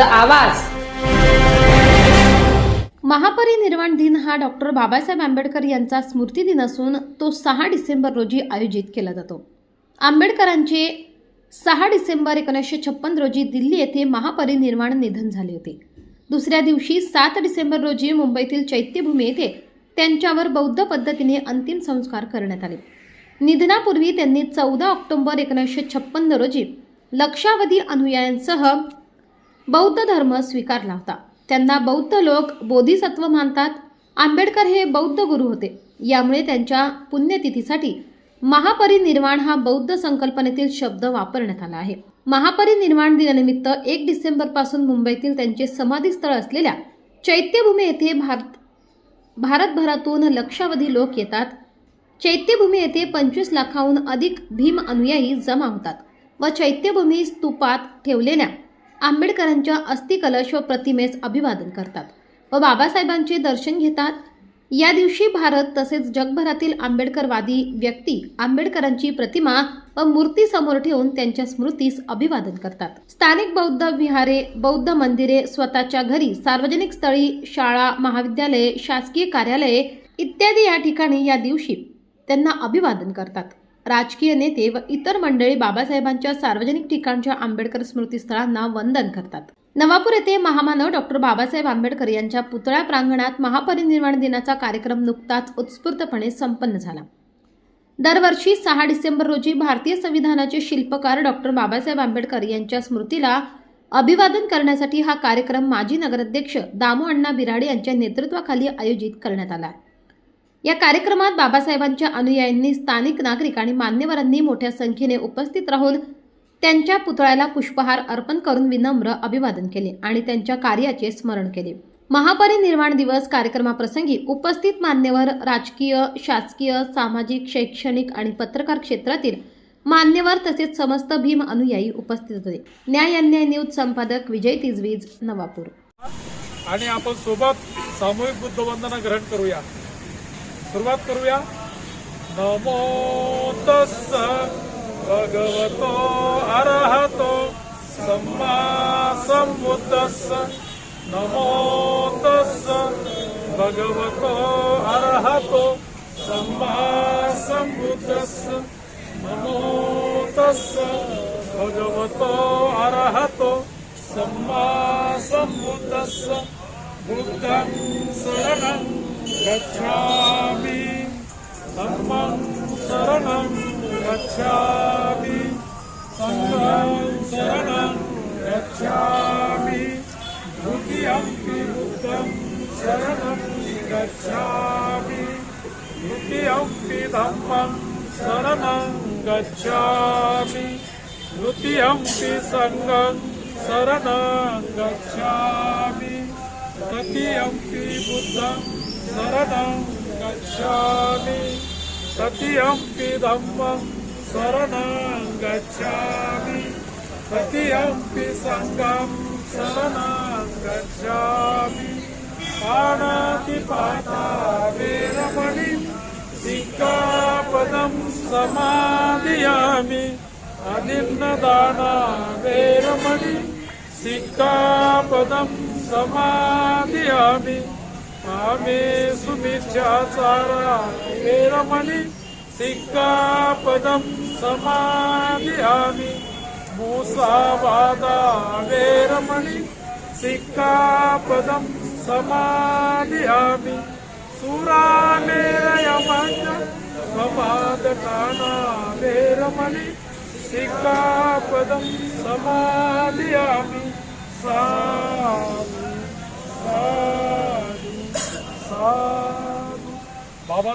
आवाज. महापरिनिर्वाण दिन हा डॉक्टर बाबासाहेब आंबेडकर यांचा स्मृती दिन असून तो सहा डिसेंबर रोजी आयोजित केला जातो. आंबेडकरांचे सहा डिसेंबर एकोणीसशे छप्पन रोजी दिल्ली येथे महापरिनिर्वाण निधन झाले होते. दुसऱ्या दिवशी सात डिसेंबर रोजी मुंबईतील चैत्यभूमी येथे त्यांच्यावर बौद्ध पद्धतीने अंतिम संस्कार करण्यात आले. निधनापूर्वी त्यांनी चौदा ऑक्टोबर एकोणीसशे छप्पन्न रोजी लक्षावधी अनुयायांसह बौद्ध धर्म स्वीकारला होता. त्यांना बौद्ध लोक बोधिसत्व मानतात. आंबेडकर हे बौद्ध गुरु होते. यामुळे त्यांच्या पुण्यतिथीसाठी महापरिनिर्वाण हा बौद्ध संकल्पनेतील शब्द वापरण्यात आला आहे. महापरिनिर्वाण दिनानिमित्त एक डिसेंबरपासून मुंबईतील त्यांचे समाधीस्थळ असलेल्या चैत्यभूमी येथे भारत भारतभरातून लक्षावधी लोक येतात. चैत्यभूमी येथे पंचवीस लाखाहून अधिक भीम अनुयायी जमा होतात व चैत्यभूमी स्तूपात ठेवलेल्या आंबेडकरांच्या अस्थिकलश व प्रतिमेस अभिवादन करतात व बाबासाहेबांचे दर्शन घेतात. या दिवशी भारत तसेच जगभरातील आंबेडकरवादी व्यक्ती आंबेडकरांची प्रतिमा व मूर्ती समोर ठेवून त्यांच्या स्मृतीस अभिवादन करतात. स्थानिक बौद्ध विहारे बौद्ध मंदिरे स्वतःच्या घरी सार्वजनिक स्थळी शाळा महाविद्यालये शासकीय कार्यालये इत्यादी या ठिकाणी या दिवशी त्यांना अभिवादन करतात. राजकीय नेते व इतर मंडळी बाबासाहेबांच्या सार्वजनिक ठिकाणच्या आंबेडकर स्मृतीस्थळांना वंदन करतात. नवापूर येथे महामानव डॉक्टर बाबासाहेब आंबेडकर यांच्या पुतळ्या प्रांगणात महापरिनिर्वाण दिनाचा कार्यक्रम नुकताच उत्स्फूर्तपणे संपन्न झाला. दरवर्षी सहा डिसेंबर रोजी भारतीय संविधानाचे शिल्पकार डॉक्टर बाबासाहेब आंबेडकर यांच्या स्मृतीला अभिवादन करण्यासाठी हा कार्यक्रम माजी नगराध्यक्ष दामू अण्णा बिराडे यांच्या नेतृत्वाखाली आयोजित करण्यात आला. या कार्यक्रमात बाबासाहेबांच्या अनुयायांनी स्थानिक नागरिक आणि मान्यवरांनी मोठ्या संख्येने उपस्थित राहून त्यांच्या पुतळ्याला पुष्पहार अर्पण करून विनम्र अभिवादन केले आणि त्यांच्या कार्याचे स्मरण केले. महापरिनिर्वाण दिवस कार्यक्रमाप्रसंगी उपस्थित मान्यवर राजकीय शासकीय सामाजिक शैक्षणिक आणि पत्रकार क्षेत्रातील मान्यवर तसेच समस्त भीम अनुयायी उपस्थित होते. न्याय अन्याय न्यूज संपादक विजय तिजवीज नवापूर. आणि आपण सोबत सामूहिक बुद्धवंदना ग्रहण करूया. सुरुवात करूया नमो तस्स भगवतो अरहतो सम्मा संबुद्धस्स नमो तस्स भगवतो अरहतो सम्मा संबुद्धस्स नमो तस्स भगवतो अरहतो सम्मा संबुद्धस्स बुद्धं शरणं गच्छामि धम्मं शरणं गच्छामि सङ्घं शरणं गच्छामि द्वितीयम्पि बुद्धं शरणं गच्छामि द्वितीयम्पि धम्मं शरणं गच्छामि द्वितीयम्पि सङ्गं शरणं गच्छामि तृतीयम्पि बुद्धं शरणं गच्छामि तृतीयम्पि धम्मं शरणं गच्छामि तृतीयम्पि सङ्गं शरणं गच्छामि पाणातिपाता वेरमणि सिक्कापदं समादयामि अनिन्नदाना वेरमणि सिक्कापदं समादयामि आम्ही सुमिच्छा सारा पदम समाधी समाधियामि सुरा वेरमणि सिक्कापदं समाधियामि सुरामेरयमञ्च समादकाना पदम सिक्कापदं आम्ही सा Aa, baba